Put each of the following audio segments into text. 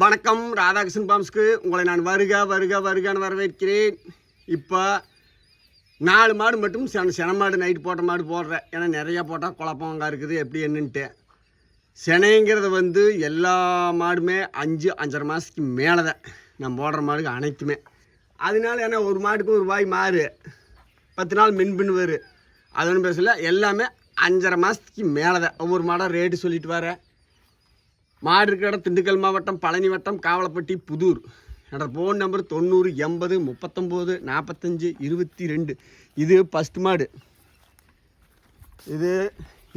வணக்கம் ராதாகிருஷ்ணன் பாம்ஸ்க்கு. உங்களை நான் வருக வருக வருகான்னு வரவேற்கிறேன். இப்போ நாலு மாடு மட்டும் சென சென மாடு நைட்டு போட்ட மாடு போடுறேன். ஏன்னா நிறையா போட்டால் குழப்பம் அங்கே இருக்குது எப்படி என்னன்ட்டு. செனைங்கிறது வந்து எல்லா மாடுமே அஞ்சு அஞ்சரை மாதத்துக்கு மேலே தான் நான் போடுற மாடுக்கு அனைத்துமே. அதனால ஏன்னா ஒரு மாட்டுக்கு ஒரு வாய் மாறு. பத்து நாள் மின்பின் வரும் அது ஒன்றும் பேசல எல்லாமே அஞ்சரை மாதத்துக்கு மேலே தான் ஒவ்வொரு மாடாக ரேட்டு சொல்லிட்டு வரேன் மாடு இருக்கிற இடம் திண்டுக்கல் மாவட்டம் பழனி வட்டம் காவலப்பட்டி புதூர். என்னோடய ஃபோன் நம்பர் தொண்ணூறு எண்பது முப்பத்தொம்போது நாற்பத்தஞ்சு இருபத்தி ரெண்டு இது ஃபஸ்ட் மாடு. இது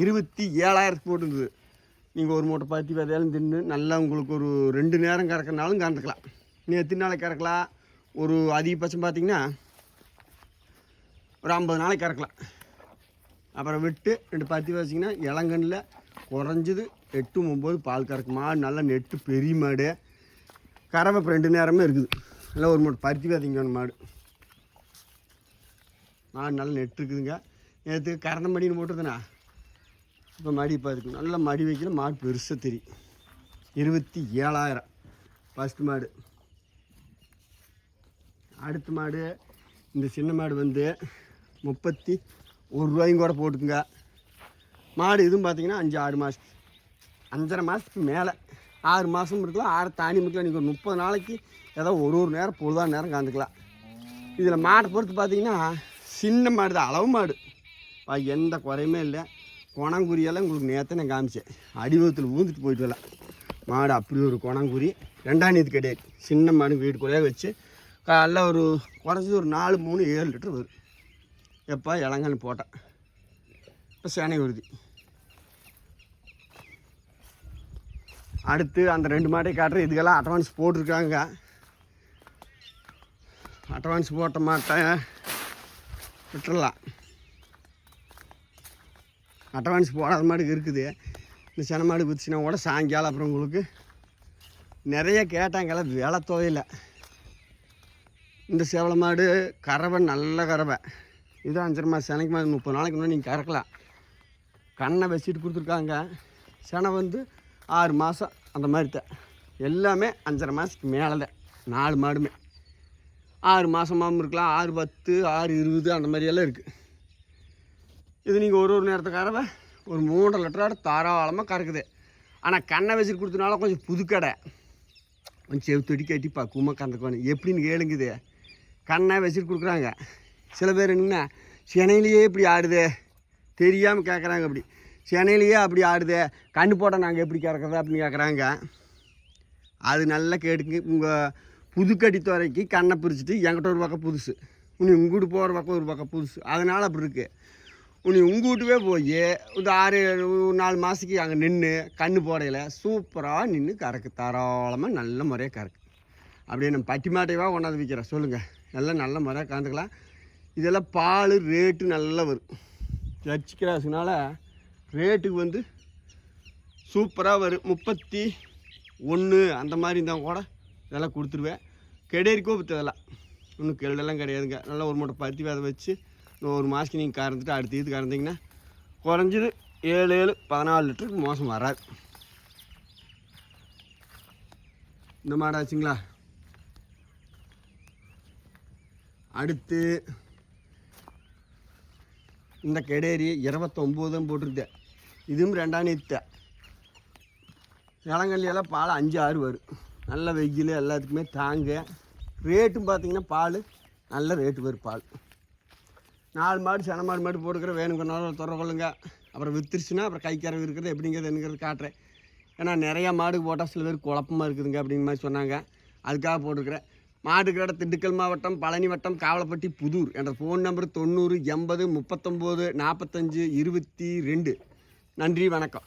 இருபத்தி ஏழாயிரத்து போட்டுருக்குது நீங்கள் ஒரு மூட்டை பருத்தி விதையாலும் தின்னு நல்லா உங்களுக்கு ஒரு ரெண்டு நேரம் கறக்கனாலும் கறந்துக்கலாம். நீ எத்தனை நாளைக்கு கறக்கலாம்? ஒரு அதிகபட்சம் பார்த்தீங்கன்னா ஒரு ஐம்பது நாளைக்கு கறக்கலாம். அப்புறம் விட்டு ரெண்டு பருத்தி வச்சிங்கன்னா இளங்கண்ணில் குறைஞ்சது எட்டு ஒம்பது பால் கறக்கு மாடு நல்லா நெட்டு பெரிய மாடு. கறவை இப்போ ரெண்டு நேரமே இருக்குது. நல்லா ஒரு மாடு பருத்தி விதைங்க மாடு. மாடு நல்லா நெட்டு இருக்குதுங்க. நேற்று கறந்த மடின்னு போட்டுருதுண்ணா இப்போ மடி இப்போ நல்லா மடி வைக்கல மாடு பெருசாக தெரியும். இருபத்தி ஏழாயிரம். ஃபஸ்ட் மாடு. அடுத்த மாடு இந்த சின்ன மாடு வந்து முப்பத்தி ஒரு ரூபாயும் கூட போட்டுக்குங்க. மாடு இதுவும் பார்த்திங்கன்னா அஞ்சு ஆறு மாதம் அஞ்சரை மாதத்துக்கு மேலே. ஆறு மாதம் இருக்கலாம் ஆறு தாண்டி இருக்கலாம். நீங்கள் ஒரு முப்பது நாளைக்கு ஏதோ ஒரு ஒரு நேரம் பொழுதான நேரம் கலந்துக்கலாம். இதில் மாட்டை பொறுத்து பார்த்தீங்கன்னா சின்ன மாடு தான் அளவு மாடு. பா, எந்த குறையுமே இல்லை. குணங்குறியெல்லாம் உங்களுக்கு நேற்று நான் காமிச்சேன். அடிவத்தில் ஊந்துட்டு போயிட்டு வரலாம். மாடு அப்படி ஒரு குணங்குறி. ரெண்டாம் நீத்து கிடையாது சின்ன மாடு வீடு குறைய வச்சு காலைல ஒரு குறைஞ்சது ஒரு நாலு மூணு ஏழு லிட்டர் வரும் எப்போ இளங்கன்னு போட்டேன். இப்போ சேனை உறுதி அடுத்து அந்த ரெண்டு மாட்டை காட்டுற இதுக்கெல்லாம் அட்வான்ஸ் போட்டிருக்காங்க. அட்வான்ஸ் போட்ட மாட்டேன் விட்டுறலாம். அட்வான்ஸ் போடாத மாட்டுக்கு இருக்குது. இந்த சென மாடு குதிச்சுனா கூட சாயங்காலம் அப்புறம் உங்களுக்கு நிறைய கேட்டாங்கல்ல விலை தொகையில். இந்த சேவல மாடு கறவை நல்ல கறவை. இது அஞ்சரை மாதம் செனைக்கு மாதம் முப்பது நாளைக்கு முன்னாடி நீங்கள் கறக்கலாம். கண்ணை வச்சுட்டு கொடுத்துருக்காங்க. செனை வந்து ஆறு மாதம் அந்த மாதிரி தான் எல்லாமே அஞ்சரை மாதத்துக்கு மேலே தான் நாலு மாடுமே. ஆறு மாதமாகவும் இருக்கலாம். ஆறு பத்து ஆறு இருபது அந்த மாதிரியெல்லாம் இருக்குது இது நீங்கள் ஒரு ஒரு நேரத்துக்காரவை ஒரு மூன்றரை லிட்டரோட தாராளமாக கறக்குது. ஆனால் கண்ணை வச்சுட்டு கொடுத்தனால கொஞ்சம் புதுக்கடை கொஞ்சம் செவுத்தொடி கட்டி பக்குவமாக கறந்துக்குவானு. எப்படின்னு கேளுங்குது. கண்ணை வச்சுட்டு கொடுக்குறாங்க. சில பேர் என்னென்ன சினையிலேயே இப்படி ஆடுதே. தெரியாமல் கேட்குறாங்க அப்படி. சென்னையிலேயே அப்படி ஆடுது. கண்ணு போட்டால் நாங்கள் எப்படி கறக்கிறது அப்படின்னு கேட்குறாங்க அது நல்லா கேட்டுங்க உங்கள் புதுக்கடி துறைக்கு கண்ணை பிரிச்சுட்டு என்கிட்ட ஒரு பக்கம் புதுசு. உனி உங்கூட்டு போகிற பக்கம் ஒரு பக்கம் புதுசு. அதனால் அப்படி இருக்குது உனி உங்கூட்டுவே போய் இந்த ஆறு ஒரு நாலு மாதத்துக்கு அங்கே நின்று கண்ணு போடையில் சூப்பராக நின்று கறக்கு. தாராளமாக நல்ல முறையாக கறக்கு. அப்படியே நம்ம பட்டி மாட்டையவா கொண்டாந்து விற்கிறேன் சொல்லுங்கள் எல்லாம் நல்ல முறையாக கலந்துக்கலாம். இதெல்லாம் பால் ரேட்டு நல்லா வரும். ஜர்ச்சி கிராஸுனால ரேட்டுக்கு வந்து சூப்பராக வரும். முப்பத்தி ஒன்று அந்த மாதிரி இருந்தால் கூட இதெல்லாம் கொடுத்துருவேன். கெடேரிக்கோ விற்றதெல்லாம் ஒன்றும் கெல்லெல்லாம் கிடையாதுங்க. நல்லா ஒரு மூட்டை பருத்தி விதை வச்சு இன்னும் ஒரு மாதத்துக்கு நீங்கள் கறந்துட்டு அடுத்த இது கறந்தீங்கன்னா குறைஞ்சது ஏழு ஏழு பதினாலு லிட்டருக்கு மோசம் வராது. இந்த மாடாச்சுங்களா அடுத்து இந்த கெடேரி இருபத்தொம்போதும் போட்டிருந்தேன் இதுவும் ரெண்டாம் நீத்த இளங்கல்லியெல்லாம் பால் அஞ்சு ஆறு வரும். நல்ல வெயில் எல்லாத்துக்குமே தாங்க. ரேட்டும் பார்த்தீங்கன்னா பால் நல்ல ரேட்டு வரும் பால். நாலு மாடு சென மாடு மாடு போட்டுக்கிற வேணுங்கிறனால துற கொள்ளுங்க. அப்புறம் வித்துருச்சுன்னா அப்புறம் கைக்கறவை இருக்கிறது எப்படிங்கிறது என்னங்கிறது காட்டுறேன். ஏன்னா நிறையா மாடு போட்டால் சில பேர் குழப்பமாக இருக்குதுங்க அப்படிங்கிற மாதிரி சொன்னாங்க. அதுக்காக போட்டுருக்குறேன். மாட்டுக்கு திண்டுக்கல் மாவட்டம் பழனி வட்டம் காவலப்பட்டி புதூர் என்ற ஃபோன் நம்பர் தொண்ணூறு எண்பது முப்பத்தொம்போது நாற்பத்தஞ்சு இருபத்தி ரெண்டு. நன்றி வணக்கம்.